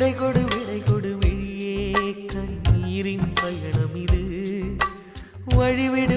விடை கொடு விடை கொடு விழியே கண்ணீரின் பயணம் இது. வழிவிடு